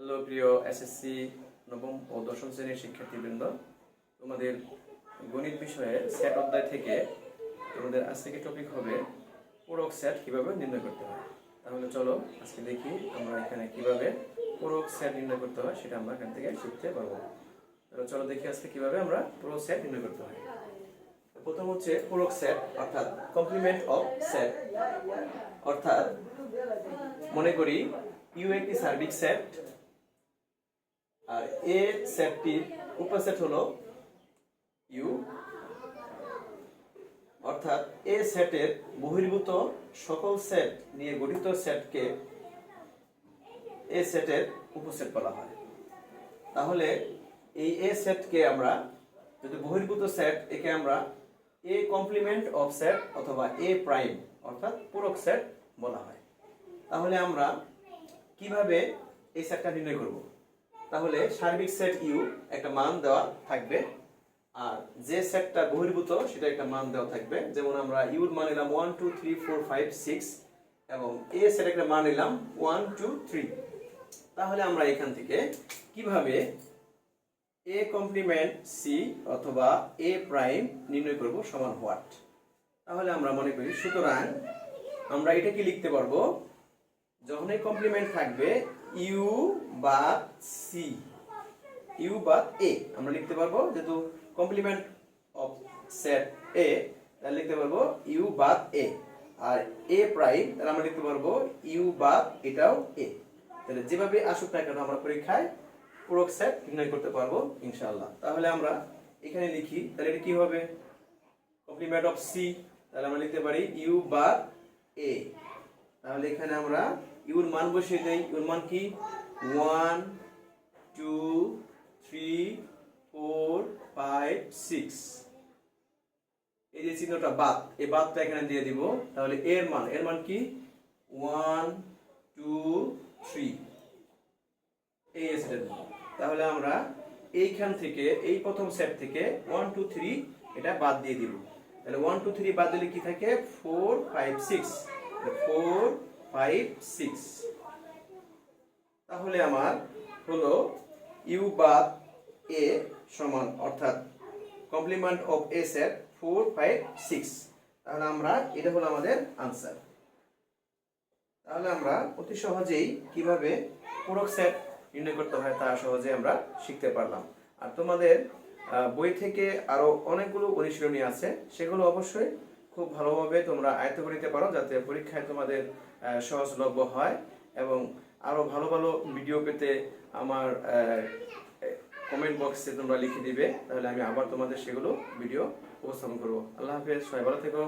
Hello প্রিয় SSC নবম ও দশম শ্রেণির শিক্ষার্থীবৃন্দ, তোমাদের গণিত বিষয়ে সেট অধ্যায় থেকে তোমাদের আজ থেকে টপিক হবে পূরক সেট কীভাবে নির্ণয় করতে হয়। তাহলে চলো আজকে দেখি আমরা এখানে কীভাবে পূরক সেট নির্ণয় করতে হয় সেটা আমরা এখান থেকে শিখতে পারব। তাহলে চলো দেখি আজকে কীভাবে আমরা পূরক সেট নির্ণয় করতে হয়। প্রথম হচ্ছে পূরক সেট অর্থাৎ কমপ্লিমেন্ট অফ সেট অর্থাৎ মনে করি ইউ একটি সার্বিক সেট আর এ সেটটির উপসেট হলো ইউ অর্থাৎ এ সেটের বহির্ভূত সকল সেট নিয়ে গঠিত সেটকে এ সেটের উপসেট বলা হয়। তাহলে এই এ সেটকে আমরা যদি বহির্ভূত সেট একে আমরা এ কমপ্লিমেন্ট অফ সেট অথবা এ প্রাইম অর্থাৎ পূরক সেট বলা হয়। তাহলে আমরা কীভাবে এই সেটটা নির্ণয় করব? তাহলে সার্বিক সেট ইউ একটা মান দেওয়া থাকবে, আর যে সেটটা বহির্ভূত সেটা একটা মান দেওয়া থাকবে। যেমন আমরা ইউর মান নিলাম one two three four five six এবং এ সেট একটা মান নিলাম ওয়ান টু থ্রি তাহলে আমরা এখান থেকে কীভাবে এ কমপ্লিমেন্ট সি অথবা এ প্রাইম নির্ণয় করব সমান হোয়াট? তাহলে আমরা মনে করি, সুতরাং আমরা এটা কি লিখতে পারব? যখনই কমপ্লিমেন্ট থাকবে ইউ বা সি ইউ বা এ আমরা লিখতে পারব যেহেতু কমপ্লিমেন্ট অফ সেট এ তাহলে লিখতে পারব ইউ বা এ আর এ প্রাইম তাহলে আমরা লিখতে পারব ইউ বা এটাও এ তাহলে যেভাবে আসুক না কেন আমরা পরীক্ষায় পূরক সেট নির্ণয় করতে পারব, ইনশাআল্লাহ। তাহলে আমরা এখানে লিখি, তাহলে এটা কি হবে? কমপ্লিমেন্ট অফ সি তাহলে আমরা লিখতে পারি ইউ বা এ তাহলে এখানে আমরা ইউর মান বসিয়ে দেই ইউর মান কি? One two three four five six এই যে চিহ্নটা বাদ, এই বাদটা এখানে দিয়ে দিব। তাহলে এর মান এর মান কি? ওয়ান টু থ্রি এই সেটের মান। তাহলে আমরা এইখান থেকে, এই প্রথম সেট থেকে ওয়ান টু থ্রি এটা বাদ দিয়ে দিব। তাহলে ওয়ান টু থ্রি বাদ দিলে কি থাকে? Four five six four five six তাহলে আমার হলো ইউ বাদ এ সমান, অর্থাৎ complement of A set four five six তাহলে আমরা, এটা হলো আমাদের আনসার তাহলে আমরা অতি সহজেই কীভাবে পূরক সেট নির্ণয় করতে হয় তা সহজে আমরা শিখতে পারলাম। আর তোমাদের বই থেকে আরও অনেকগুলো অনুশীলনী আছে, সেগুলো অবশ্যই খুব ভালোভাবে তোমরা আয়ত্ত করে নিতে পারো যাতে পরীক্ষায় তোমাদের সহজলভ্য হয় এবং আরও ভালো ভালো ভিডিও পেতে আমার কমেন্ট বক্সে তোমরা লিখে দিবে। তাহলে আমি আবার তোমাদের সেগুলো ভিডিও উপস্থাপন করব। আল্লাহ হাফেজ, সবাই ভালো থেকো।